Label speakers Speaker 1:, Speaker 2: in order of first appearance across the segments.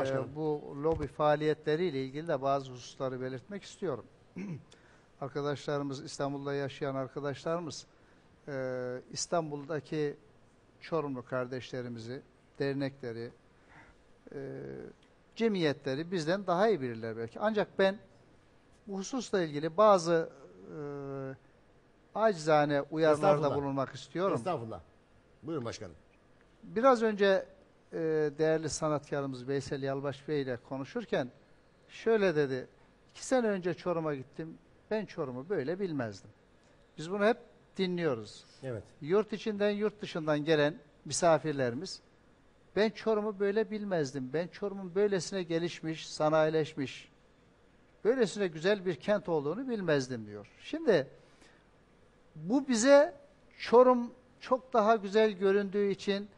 Speaker 1: başkanım.
Speaker 2: bu lobi faaliyetleriyle ilgili de bazı hususları belirtmek istiyorum. arkadaşlarımız, İstanbul'da yaşayan arkadaşlarımız e, İstanbul'daki Çorumlu kardeşlerimizi, dernekleri, e, cemiyetleri bizden daha iyi bilirler belki. Ancak ben bu hususla ilgili bazı e, acizane uyarılarda bulunmak istiyorum.
Speaker 1: Estağfurullah. Buyurun başkanım.
Speaker 2: Biraz önce e, değerli sanatkarımız Veysel Yalbaş Bey ile konuşurken şöyle dedi. İki sene önce Çorum'a gittim. Ben Çorum'u böyle bilmezdim. Biz bunu hep dinliyoruz.
Speaker 1: Evet.
Speaker 2: Yurt içinden yurt dışından gelen misafirlerimiz ben Çorum'u böyle bilmezdim. Ben Çorum'un böylesine gelişmiş, sanayileşmiş, böylesine güzel bir kent olduğunu bilmezdim diyor. Şimdi bu bize Çorum çok daha güzel göründüğü için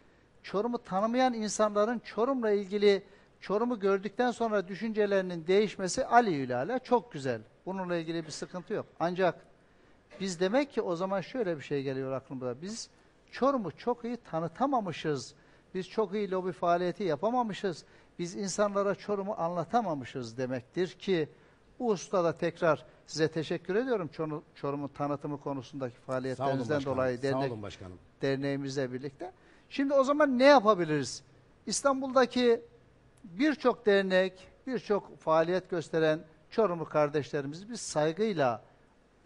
Speaker 2: Çorum'u tanımayan insanların Çorum'la ilgili Çorum'u gördükten sonra düşüncelerinin değişmesi aleyhülala çok güzel. Bununla ilgili bir sıkıntı yok. Ancak biz demek ki o zaman şöyle bir şey geliyor aklımıza. Biz Çorum'u çok iyi tanıtamamışız. Biz çok iyi lobi faaliyeti yapamamışız. Biz insanlara Çorum'u anlatamamışız demektir ki bu hususta tekrar size teşekkür ediyorum Çorum- Çorum'un tanıtımı konusundaki faaliyetlerinizden dolayı
Speaker 1: Sağ
Speaker 2: dernek,
Speaker 1: olun başkanım.
Speaker 2: derneğimizle birlikte. Şimdi o zaman ne yapabiliriz? İstanbul'daki birçok dernek, birçok faaliyet gösteren Çorumlu kardeşlerimizi biz saygıyla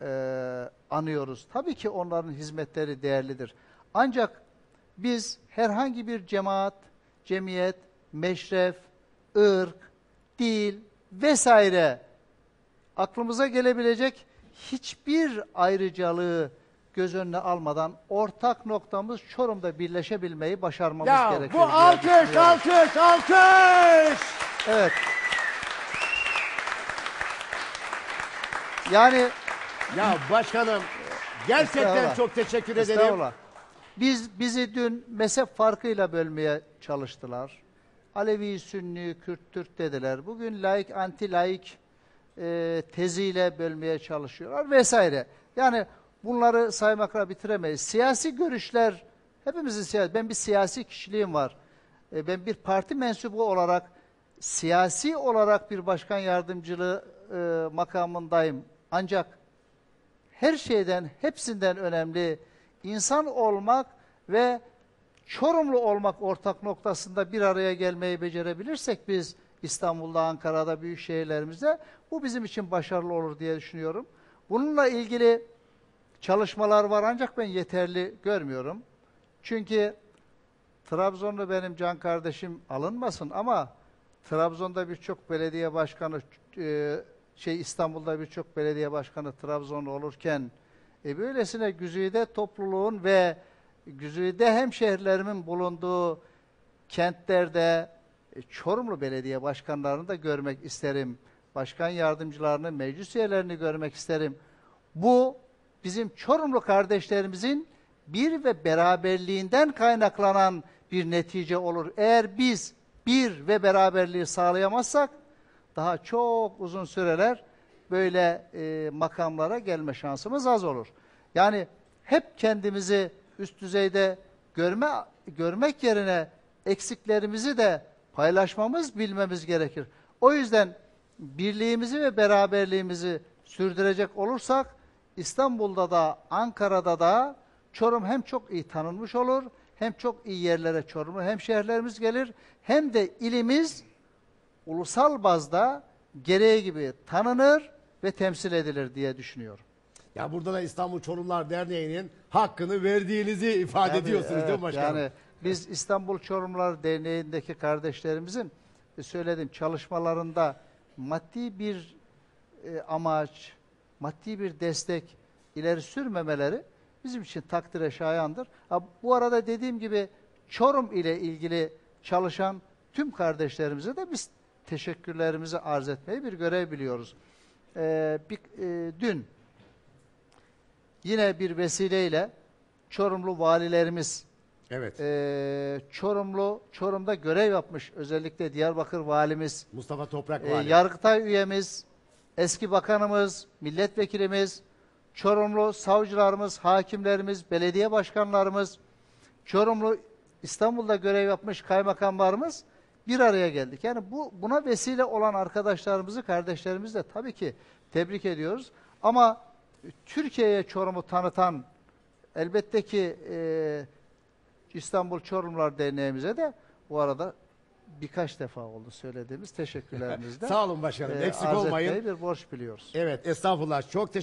Speaker 2: e, anıyoruz. Tabii ki onların hizmetleri değerlidir. Ancak biz herhangi bir cemaat, cemiyet, meşref, ırk, dil vesaire aklımıza gelebilecek hiçbir ayrıcalığı göz önüne almadan ortak noktamız Çorum'da birleşebilmeyi başarmamız
Speaker 1: Ya
Speaker 2: gerekiyor.
Speaker 1: bu alkış, alkış, alkış.
Speaker 2: Evet. Yani
Speaker 1: Ya başkanım gerçekten çok teşekkür ederim.
Speaker 2: Biz bizi dün mezhep farkıyla bölmeye çalıştılar. Alevi, Sünni, Kürt, Türk dediler. Bugün laik, anti laik e, teziyle bölmeye çalışıyorlar vesaire. Yani bunları saymakla bitiremeyiz. Siyasi görüşler, hepimizin siyasi, ben bir siyasi kişiliğim var. E, ben bir parti mensubu olarak, siyasi olarak bir başkan yardımcılığı e, makamındayım. Ancak her şeyden, hepsinden önemli insan olmak ve Çorumlu olmak ortak noktasında bir araya gelmeyi becerebilirsek biz İstanbul'da, Ankara'da, büyük şehirlerimizde bu bizim için başarılı olur diye düşünüyorum. Bununla ilgili çalışmalar var ancak ben yeterli görmüyorum. Çünkü Trabzonlu benim can kardeşim alınmasın ama Trabzon'da birçok belediye başkanı e, şey İstanbul'da birçok belediye başkanı Trabzonlu olurken e, böylesine güzide topluluğun ve güzide hemşehrilerimin bulunduğu kentlerde e, Çorumlu belediye başkanlarını da görmek isterim. Başkan yardımcılarını, meclis üyelerini görmek isterim. Bu bizim Çorumlu kardeşlerimizin bir ve beraberliğinden kaynaklanan bir netice olur. Eğer biz bir ve beraberliği sağlayamazsak daha çok uzun süreler böyle e, makamlara gelme şansımız az olur. Yani hep kendimizi üst düzeyde görme görmek yerine eksiklerimizi de paylaşmamız, bilmemiz gerekir. O yüzden birliğimizi ve beraberliğimizi sürdürecek olursak İstanbul'da da Ankara'da da Çorum hem çok iyi tanınmış olur, hem çok iyi yerlere Çorumlu hemşehrilerimiz gelir, hem de ilimiz ulusal bazda gereği gibi tanınır ve temsil edilir diye düşünüyorum.
Speaker 1: Ya burada da İstanbul Çorumlar Derneği'nin hakkını verdiğinizi ifade
Speaker 2: Tabii,
Speaker 1: ediyorsunuz değil
Speaker 2: evet,
Speaker 1: mi başkanım?
Speaker 2: Yani biz İstanbul Çorumlar Derneği'ndeki kardeşlerimizin e, söylediğim çalışmalarında maddi bir e, amaç, maddi bir destek ileri sürmemeleri bizim için takdire şayandır. Ha, bu arada dediğim gibi Çorum ile ilgili çalışan tüm kardeşlerimize de biz teşekkürlerimizi arz etmeyi bir görev biliyoruz. Ee, bir, e, dün yine bir vesileyle Çorumlu valilerimiz
Speaker 1: Evet.
Speaker 2: ee, Çorumlu, Çorum'da görev yapmış özellikle Diyarbakır valimiz,
Speaker 1: Mustafa Toprak
Speaker 2: e,
Speaker 1: Vali.
Speaker 2: Yargıtay üyemiz, eski bakanımız, milletvekilimiz, Çorumlu savcılarımız, hakimlerimiz, belediye başkanlarımız, Çorumlu İstanbul'da görev yapmış kaymakamlarımız bir araya geldik. Yani bu buna vesile olan arkadaşlarımızı, kardeşlerimizi de tabii ki tebrik ediyoruz. Ama Türkiye'ye Çorum'u tanıtan elbette ki e, İstanbul Çorumlar Derneğimize de bu arada birkaç defa oldu söylediğimiz teşekkürlerimizden.
Speaker 1: Sağ olun başkanım.
Speaker 2: e,
Speaker 1: Eksik
Speaker 2: arz
Speaker 1: olmayın.
Speaker 2: etmeyi bir borç biliyoruz.
Speaker 1: Evet estağfurullah. Çok teşekkür